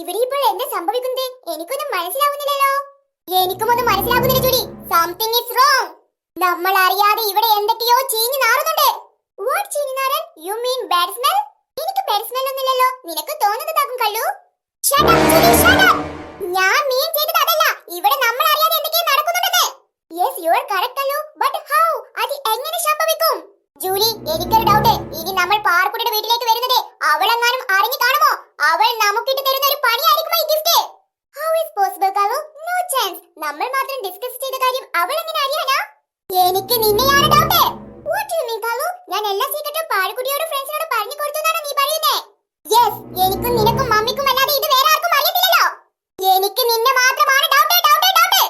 ഇവിടെ ഇപ്പോൾ എന്താ സംഭവിക്കുന്നത്? എനിക്കൊന്നും മനസ്സിലാവുന്നില്ലല്ലോ. എനിക്കും ഒന്നും മനസ്സിലാകുന്നില്ല ജൂലി സംതിങ് ഈസ് റോങ് നമ്മൾ അറിയാതെ ഇവിടെ എന്തൊക്കെയോ ചീഞ്ഞു നാറുന്നുണ്ട്. വാട്ട് ചീഞ്ഞു നാറൻ യു മീൻ ബാഡ് സ്മെൽ എനിക്ക് ബാഡ് സ്മെൽ ഒന്നുമില്ലല്ലോ. നിനക്ക് തോന്നുന്നതാകും Kallu shut up Julie, shut up ഞാൻ മീൻ ചെയ്തത് ഇവിടെ നമ്മൾ അറിയാതെ എന്തൊക്കെയോ നടക്കുന്നുണ്ടെന്ന് yes you are correct Kallu but how അത് എങ്ങനെ സംഭവിക്കും ജൂലി എനിക്കൊരു ഡൗട്ട് ഇനി നമ്മൾ പാർക്കുട്ടിയുടെ വീട്ടിലേക്ക് വരുന്നത് അവളെങ്ങാനും അറിഞ്ഞു കാണുമോ അവൾ നമുക്കിട്ട് തരുന്ന ഒരു പണിയായിരിക്കുമോ ഈ gift how is possible Kavu no chance നമ്മൾ മാത്രം ഡിസ്കസ് ചെയ്ത കാര്യം അവൾ എങ്ങനെ അറിയാനാ എനിക്ക് നിന്നെയാണ് doubt what you mean Kavu ഞാൻ എല്ലാ സീക്രട്ടും പാഴക്കുട്ടിയോട് ഫ്രണ്ട്സിനോട് പറഞ്ഞു കൊടുത്തെന്നാണ് നീ പറയുന്നേ. യെസ് എനിക്കും നിനക്കും മമ്മിക്കും അല്ലാതെ ഇത് വേറെ ആർക്കും അറിയത്തില്ലല്ലോ. എനിക്ക് നിന്നെ മാത്രമാണ്. ഡൗട്ട് ഡൗട്ട് ഡൗട്ട്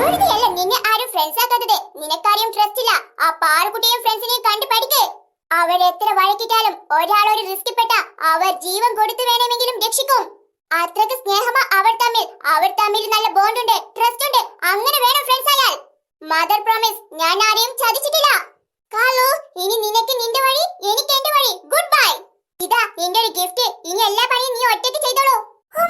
വെറുതെയല്ല നിന്നെ ആരും ഫ്രണ്ട്സ് ആക്കാത്തത് നിനക്കാരെയും ട്രസ്റ്റ് ഇല്ല ആ പാറുകുട്ടിയും ഫ്രണ്ട്സിനെയും കണ്ടു പഠിക്ക്. അവർ എത്ര വഴക്കിട്ടാലും ഒരാൾ ഒരു റിസ്ക് പെട്ട അവർ ജീവൻ കൊടുത്തു വേണമെങ്കിലും രക്ഷിക്കും. അത്രയ്ക്ക് സ്നേഹമാ അവർ തമ്മിൽ. അവർ തമ്മിൽ നല്ല ബോണ്ട് ഉണ്ട് ട്രസ്റ്റ് ഉണ്ട്. അങ്ങനെ വേണം ഫ്രണ്ട്സ് ആയാൽ മദർ പ്രോമിസ് ഞാൻ ആരെയും ചതിച്ചിട്ടില്ല. കാലു ഇനി നിനക്ക് നിന്റെ വഴി എനിക്ക് എന്റെ വഴി. ഗുഡ് ബൈ ഇതാ നിന്റെ ഒരു ഗിഫ്റ്റ് ഇനി എല്ലാ പണിയും നീ ഒറ്റയ്ക്ക് ചെയ്തോളൂ. Oh!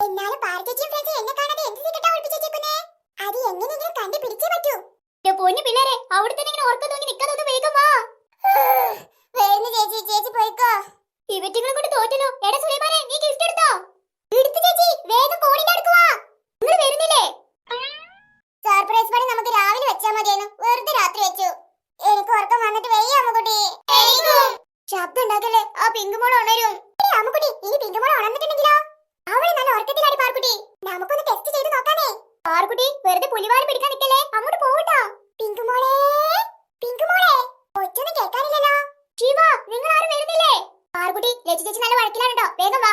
എന്നാലും പാർട്ടിക്കും ഫ്രണ്ട്സ് എന്നെ കാണാതെ എന്ത് സീക്രട്ടാ ഒളിപ്പിച്ചേക്കുന്നേ അത് എങ്ങനെയെങ്കിലും കണ്ടു പിടിച്ചേ പറ്റൂ? പൊന്നു പിള്ളേരെ അവിടെ തന്നെ ഇങ്ങനെ ഓർക്കം തൂങ്ങി നിൽക്കാതെ വേഗം വാ. വരുന്നു ചേച്ചി ചേച്ചി പോയിക്കോ. ഇവറ്റികളെ കൊണ്ട് തോറ്റല്ലോ. എടാ സുലൈമാനെ നീ ഗിഫ്റ്റ് എടുത്തോ എടുത്തു ചേച്ചി വേഗം ഫോണിന്റെ അടുത്ത് വാ നിങ്ങൾ വരുന്നില്ലേ സർപ്രൈസ് പണി നമുക്ക് രാവിലെ വെച്ചാ മതിയായിരുന്നു വെറുതെ രാത്രി വെച്ചു എനിക്ക് ഉറക്കം വന്നിട്ട് വെയ്യ അമ്മുകുട്ടി ശബ്ദം ഉണ്ടാക്കല്ലേ ആ പിങ്കുമോൾ ഉണരും. ഏയ് അമ്മുകുട്ടി ഇനി പിങ്കുമോൾ ഉണർന്നിട്ടുണ്ടെങ്കിലോ? അവളെ നല്ല ഉറക്കത്തിലാടി പാർക്കുട്ടി. നമുക്കൊന്ന് ടെസ്റ്റ് ചെയ്ത് നോക്കാനേ പാർക്കുട്ടി വെറുതെ പുലിവാൽ പിടിക്കാൻ നിൽക്കല്ലേ? അങ്ങോട്ട് പോകട്ടോ. പിങ്കുമോളെ പിങ്കുമോളെ ഒറ്റൊന്നും കേൾക്കാനില്ലല്ലോ. ശിവ നിങ്ങൾ ആരും വരുന്നില്ലേ? പാർക്കുട്ടി ലച്ചു ചേച്ചി നല്ല വഴക്കിലാണോ വേഗം വാ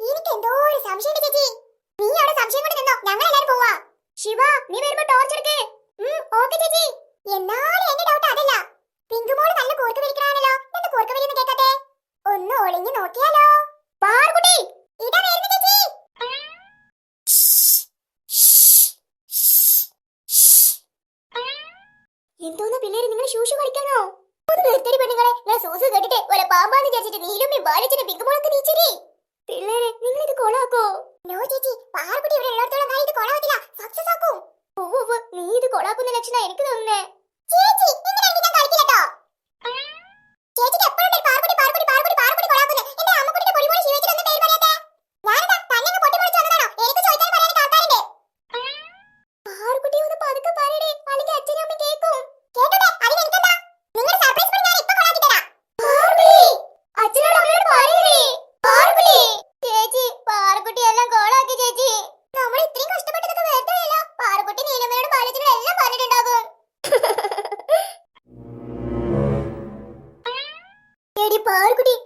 എനിക്ക് എന്തോ ഒരു സംശയമുണ്ട് ചേച്ചി നീ അവിടെ സംശയം കൊണ്ട് നിന്നോ ഞങ്ങൾ എല്ലാരും പോവാ ശിവ നീ വരുമ്പോ ടോർച്ച് എടുക്ക് ഓക്കെ ചേച്ചി എന്നാലും എന്റെ ഡൗട്ട് അതല്ല പിങ്കുമോൾ നല്ല കൂർക്ക വലിക്കണാണല്ലോ എന്താ കൂർക്ക വലിയെന്ന് കേൾക്കട്ടെ ഒന്ന് ഒളിഞ്ഞു നോക്കിയാലോ പാർക്കുട്ടി ഇതാ വരുന്നു ചേച്ചി എന്തോന്ന് പിള്ളേര് നിങ്ങൾ ശൂഷു കളിക്കാനോ ഒന്ന് നിർത്തടി പെണ്ണുങ്ങളെ ഞാൻ സൂസു കേട്ടിട്ട് ഒരു വിചാരിച്ചിട്ട് നീലുമ്മി ബാലിച്ചിട്ട് പിങ്കുമോളൊക്കെ നീച്ചരി പിള്ളേരെ നിങ്ങൾ ഇത് കൊളാക്കോ? നോ ചേച്ചി പാർക്കുട്ടി ഇവിടെ ഉള്ളിടത്തോളം കാലം ഇത് സക്സസ് ആക്കും. ഓ, നീ ഇത് കൊളാക്കുന്ന ലക്ഷണം എനിക്ക് തോന്നുന്നേ.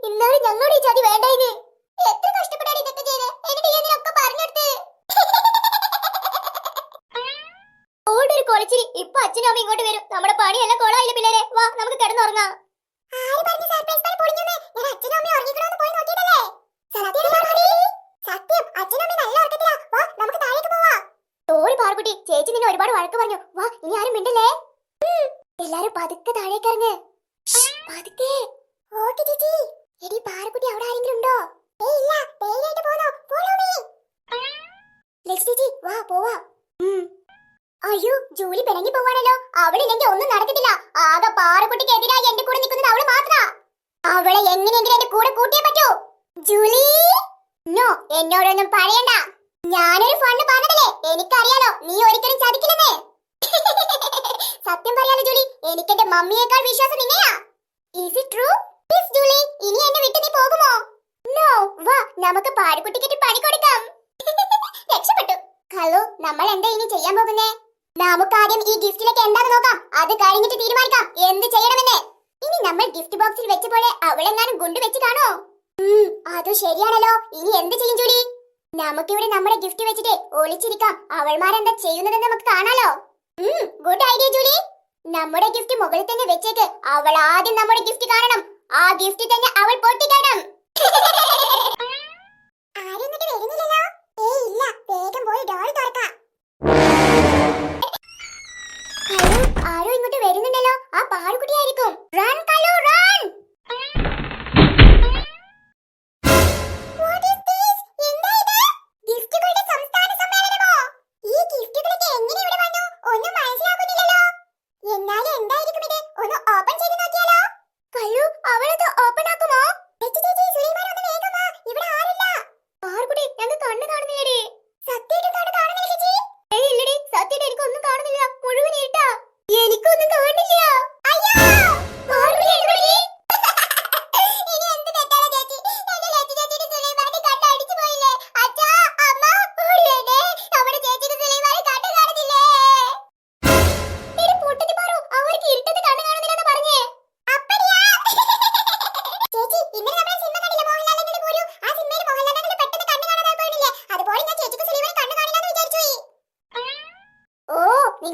ഇന്നാലും ഞങ്ങളുടെ ഈ ചതി വേണ്ടായിന് എത്ര കഷ്ടപ്പെട്ടാണ് ഇതൊക്കെ ചെയ്ത് എന്നിട്ട് ഇതിനൊക്കെ പറഞ്ഞെടുത്ത് ഓടൊരു കൊളച്ചിരി ഇപ്പൊ അച്ഛനും അമ്മയും ഇങ്ങോട്ട് വരും. നമ്മുടെ പണിയെല്ലാം കൊളായില്ല പിള്ളേരെ? വാ നമുക്ക് കിടന്നുറങ്ങാം. ആര് പറഞ്ഞു സർപ്രൈസ് പണി പൊളിഞ്ഞെന്ന്? ഞാൻ അച്ഛനും അമ്മയും ഉറങ്ങിക്കണമെന്ന് പോയി സത്യം അച്ഛനും അമ്മയും നല്ല ഉറക്കത്തിലാ. വാ നമുക്ക് താഴേക്ക് പോവാ. തോറി പാർക്കുട്ടി ചേച്ചി നിന്നെ ഒരുപാട് വഴക്ക് പറഞ്ഞു. വാ ഇനി ആരും മിണ്ടല്ലേ? എല്ലാരും പതുക്കെ താഴേക്ക് ഇറങ്ങ്. പതുക്കെ ഓക്കെ ചേച്ചി എടി പാറക്കുട്ടി അവിടെ ആരെങ്കിലും ഉണ്ടോ ഏയ് ഇല്ല ധൈര്യമായിട്ട് പോന്നോ ഫോളോ മീ ലക്ഷ്മി ചേച്ചി വാ പോവാ അയ്യോ ജോലി പോവാണല്ലോ അവളില്ലെങ്കിൽ ഒന്നും നടക്കത്തില്ല. ആകെ പാറക്കുട്ടിക്ക് എതിരായി എന്റെ കൂടെ നിൽക്കുന്നത് അവൾ മാത്രാ. അവളെ എങ്ങനെയെങ്കിലും എന്റെ കൂടെ കൂട്ടിയേ പറ്റൂ. ജൂലി? നോ എന്നോടൊന്നും പറയണ്ട. ഞാനൊരു ഫണ്ട് പറഞ്ഞതല്ലേ? എനിക്കറിയാലോ നീ ഒരിക്കലും ചതിക്കില്ലെന്നേ. സത്യം പറയാലോ ജൂലി എനിക്ക് എന്റെ മമ്മിയേക്കാൾ വിശ്വാസം നിന്നെയാ. ഈസ് ഇറ്റ് ട്രൂ ജൂലി ഇനി എന്നെ വിട്ട് നീ നോ വാ നമുക്ക് പാടിക്കുട്ടിക്കിട്ട് പണി കൊടുക്കാം രക്ഷപ്പെട്ടു. ഹലോ നമ്മൾ എന്താ ഇനി ചെയ്യാൻ പോകുന്നേ? നമുക്ക് ആദ്യം ഈ ഗിഫ്റ്റിലേക്ക് എന്താന്ന് നോക്കാം. അത് കഴിഞ്ഞിട്ട് തീരുമാനിക്കാം. എന്ത് ചെയ്യണമെന്ന്? ഇനി നമ്മൾ ഗിഫ്റ്റ് ബോക്സിൽ വെച്ച പോലെ അവളെങ്ങാനും ഗുണ്ട് വെച്ച് കാണോ? അത് ശരിയാണല്ലോ. ഇനി എന്ത് ചെയ്യും ജൂലി? നമുക്കിവിടെ നമ്മുടെ ഗിഫ്റ്റ് വെച്ചിട്ട് ഒളിച്ചിരിക്കാം. അവൾമാരെന്താ ചെയ്യുന്നതെന്ന് നമുക്ക് കാണാലോ. Good idea Julie. നമ്മുടെ ഗിഫ്റ്റ് മുകളിൽ തന്നെ വെച്ചേക്ക്. അവൾ ആദ്യം നമ്മുടെ ഗിഫ്റ്റ് കാണണം. ആ ഗിഫ്റ്റ് തന്നെ അവൾ പൊട്ടിക്കണം. ആരും വരുന്നില്ലല്ലോ. ഏയ് ഇല്ല വേഗം പോയി ഡോർ തുറക്കാം. വരുന്നുണ്ടല്ലോ. ആ പാറുകുട്ടിയായിരിക്കും. റൺ കലു റൺ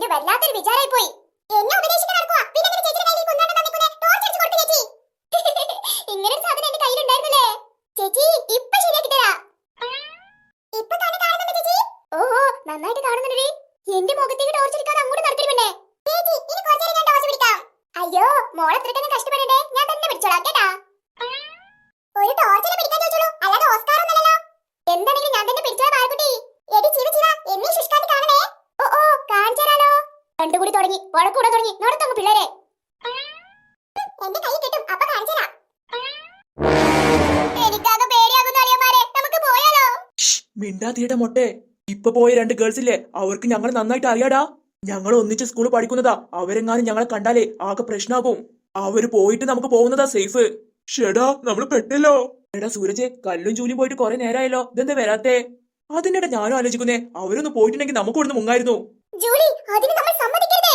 വല്ലാത്തൊരു വിചാരായി പോയി. എന്നെ ഉപദേശിക്കാൻ നടക്കുക പിന്നെ നിന്റെ ചേച്ചിയുടെ കയ്യിൽ തന്നെ തന്നിക്കുന്നെ? ടോർച്ച് അടിച്ച് കൊടുത്തു ചേച്ചി. ഇങ്ങനെ ഒരു സാധനം എന്റെ കയ്യിൽ ഉണ്ടായിരുന്നല്ലേ ചേച്ചി ഇപ്പൊ ശരിയാക്കി തരാ. ഇപ്പൊ തന്നെ കാണുന്നുണ്ട് ചേച്ചി? ഓഹോ നന്നായിട്ട് കാണുന്നുണ്ടടി. എന്റെ മുഖത്തേക്ക് ടോർച്ച് എടുക്കാതെ അങ്ങോട്ട് നടത്തിരുന്നേ ചേച്ചി ഇനി കുറച്ചേരം ഞാൻ ടോർച്ച് പിടിക്കാം. അയ്യോ മോളെ അത്രയ്ക്കൊന്നും കഷ്ടപ്പെടണ്ടേ? ഞാൻ തന്നെ പിടിച്ചോളാം കേട്ടാ? മിണ്ടാതിയുടെ മൊട്ടെ. ഇപ്പൊ പോയ രണ്ട് ഗേൾസ് ഇല്ലേ അവർക്ക് ഞങ്ങൾ നന്നായിട്ട് അറിയാടാ. ഞങ്ങൾ ഒന്നിച്ച് സ്കൂളിൽ പഠിക്കുന്നതാ. അവരെങ്ങാനും ഞങ്ങളെ കണ്ടാലേ ആകെ പ്രശ്നമാകും അവർ പോയിട്ട് നമുക്ക് പോകുന്നതാ സേഫ് ഷെടാ നമ്മൾ പെട്ടല്ലോ. എടാ സൂരജ് കല്ലും ചൂലും പോയിട്ട് കുറെ നേരമായല്ലോ ഇതെന്താ വരാത്തേ? അതിനിടെ ഞാനും ആലോചിക്കുന്നേ. അവരൊന്ന് പോയിട്ടുണ്ടെങ്കിൽ നമുക്ക് ഇവിടുന്ന് മുങ്ങായിരുന്നു. ജൂലി അതിന് നമ്മൾ സമ്മതിക്കരുത്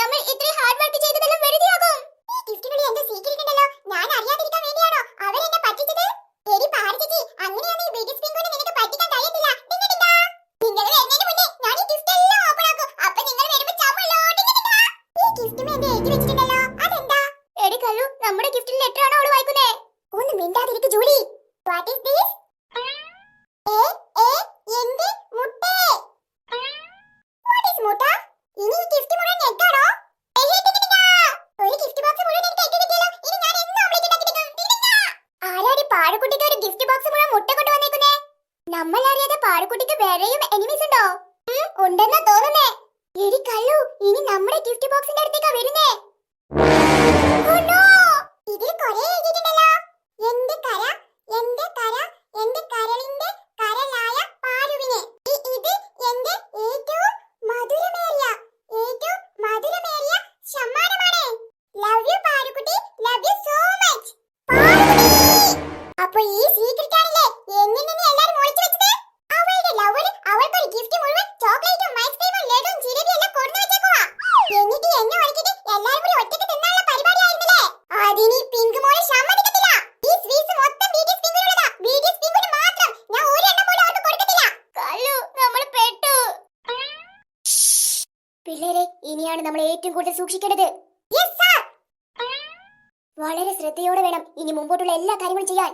നമ്മൾ ഇത്രയും ഹാർഡ് വർക്ക് ചെയ്തതെല്ലാം വെറുതെയാകും. ഈ ഗിഫ്റ്റിനുള്ളിൽ എന്റെ സീക്രട്ട് ഉണ്ടല്ലോ. ഞാൻ അറിയാതിരിക്കാൻ വേണ്ടിയാണോ അവരെന്നെ പറ്റിച്ചത്? നമ്മുടെ ഗിഫ്റ്റിൽ ലെറ്റർ ആണോ അവൾ വായിക്കുന്നേ? ഒന്ന് മിണ്ടാതിരിക്ക് ജൂലി. വാട്ട് ഈസ് ദിസ് ഏ ഏ എന്റെ മുട്ടേ വാട്ട് ഈസ് മുട്ട ഇനി ഈ ഗിഫ്റ്റ് മുഴുവൻ ഞെക്കാണോ ഏഹേ ടിങ് ടിങ്. ഒരു ഗിഫ്റ്റ് ബോക്സ് മുഴുവൻ എനിക്ക് കൈക്ക് കിട്ടിയല്ലോ ഇനി ഞാൻ എന്ന് ഓംലെറ്റ് ഉണ്ടാക്കി തിന്നും? ടിങ് ടിങ്. ആരാടി പാഴക്കുട്ടിക്ക് ഒരു ഗിഫ്റ്റ് ബോക്സ് മുഴുവൻ മുട്ട കൊണ്ട് വന്നേക്കുന്നേ നമ്മൾ അറിയാതെ പാറുക്കുട്ടിക്ക് വേറെയും എനിമീസ് ഉണ്ടോ? ഉണ്ടെന്നാ തോന്നുന്നേ. എടി കള്ളു ഇനി നമ്മുടെ ഗിഫ്റ്റ് ബോക്സിന്റെ അടുത്തേക്കാ വരുന്നേ! ഇതിൽ കുറേ എഴുതിയിട്ടുണ്ടല്ലോ. എന്റെ കര എന്റെ കര എന്റെ കരളിന്റെ ഇനിയാണ് നമ്മൾ ഏറ്റവും കൂടുതൽ സൂക്ഷിക്കേണ്ടത്. വളരെ ശ്രദ്ധയോടെ വേണം ഇനി മുമ്പോട്ടുള്ള എല്ലാ കാര്യങ്ങളും ചെയ്യാൻ.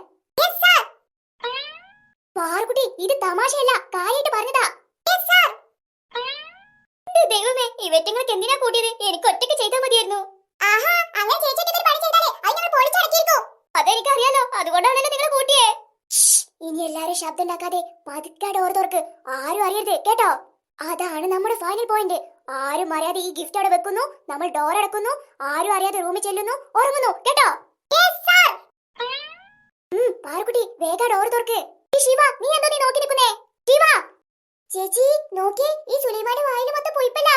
പാർക്കുട്ടി ഇത് തമാശയല്ല. കാര്യമായിട്ട് പറഞ്ഞതാ. ദൈവമേ ഇവറ്റങ്ങൾക്ക് എന്തിനാ കൂട്ടിയത്? എനിക്ക് ഒറ്റയ്ക്ക് ചെയ്താൽ മതിയായിരുന്നു. ആഹാ അങ്ങനെ ചേച്ചിട്ട് പണി ചെയ്താലേ അത് ഞങ്ങൾ പൊളിച്ചടക്കിയിരിക്കും അതെനിക്കറിയാലോ അതുകൊണ്ടാണല്ലോ നിങ്ങൾ കൂട്ടിയേ. ഇനി എല്ലാരും ശബ്ദം ഉണ്ടാക്കാതെ പതുക്കാട് ഓർത്തോർക്ക് ആരും അറിയരുത് കേട്ടോ? അതാണ് നമ്മുടെ ഫൈനൽ പോയിന്റ് ആരും അറിയാതെ ഈ ഗിഫ്റ്റ് അവിടെ വെക്കുന്നു നമ്മൾ ഡോർ അടക്കുന്നു ആരും അറിയാതെ റൂമിൽ ചെല്ലുന്നു ഉറങ്ങുന്നു കേട്ടോ? പാറക്കുട്ടി വേഗം ഡോർ തുറക്ക്. ശിവ നീ എന്താ നീ നോക്കി നിൽക്കുന്നേ? ശിവ ചേച്ചി നോക്കി ഈ സുലൈമാന്റെ വായിൽ മൊത്തം പൊയ്പല്ല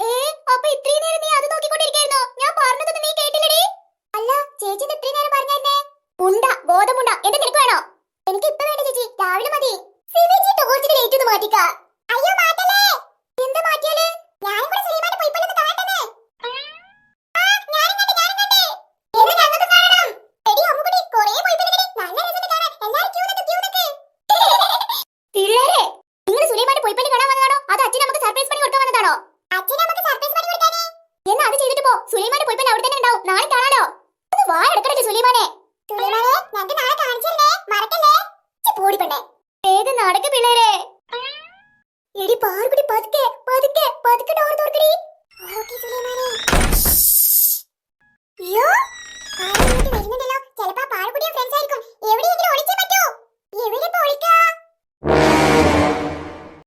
ഏ അപ്പൊ ഇത്രയും നേരം നീ അത് നോക്കിക്കൊണ്ടിരിക്കായിരുന്നോ ഞാൻ പറഞ്ഞതൊന്നും നീ കേട്ടില്ലടി അല്ല ചേച്ചി ഇത് ഇത്രയും നേരം പറഞ്ഞായിരുന്നേ ഉണ്ട ബോധമുണ്ട എന്താ നിനക്ക് വേണോ എനിക്ക് ഇപ്പൊ വേണ്ട ചേച്ചി രാവിലെ മതി സിവിജി ടോർച്ചിന് ലേറ്റ് ഒന്ന് മാറ്റിക്ക അയ്യോ മാറ്റല്ലേ എന്താ മാറ്റിയാൽ ഞാനും കൂടെ സുലൈമാന്റെ പൊയ്പല്ലെന്ന് കാണട്ടെ ആ ഞാനും കണ്ടു ഞാനും കണ്ടു എന്ന് ഞങ്ങൾക്ക് കാണണം എടി അമ്മുകുട്ടി കുറേ പൊയ്പല്ലെടി നല്ല രസമുണ്ട് കാണാൻ എല്ലാരും ക്യൂ നിൽക്ക് ക്യൂ നിൽക്ക് പിള്ളേരെ നിങ്ങൾ സുലൈമാന്റെ പൊയ്പല്ല് കാണാൻ വന്നതാണോ അത് അച്ഛൻ നമുക്ക് സർപ്രൈസ് പണി കൊടുക്കാൻ വന്നതാണോ അച്ഛൻ നമുക്ക് സർപ്രൈസ് പണി കൊടുക്കാനേ എന്നാ അത് ചെയ്തിട്ട് പോ സുലൈമാന്റെ പൊയ്പല്ല് അവിടെ തന്നെ ഉണ്ടാവും നാളെ കാണാലോ ഒന്ന് വായ എടുക്കണേ സുലൈമാനെ സുലൈമാനെ ഞങ്ങൾക്ക് നാളെ കാണിച്ചിരുന്നേ മറക്കല്ലേ പോടിപ്പണ്ടേ വേഗം നടക്ക് പിള്ളേരെ എടി പാർക്കുടി പതുക്കെ പതുക്കെ പതുക്കെ ഡോർ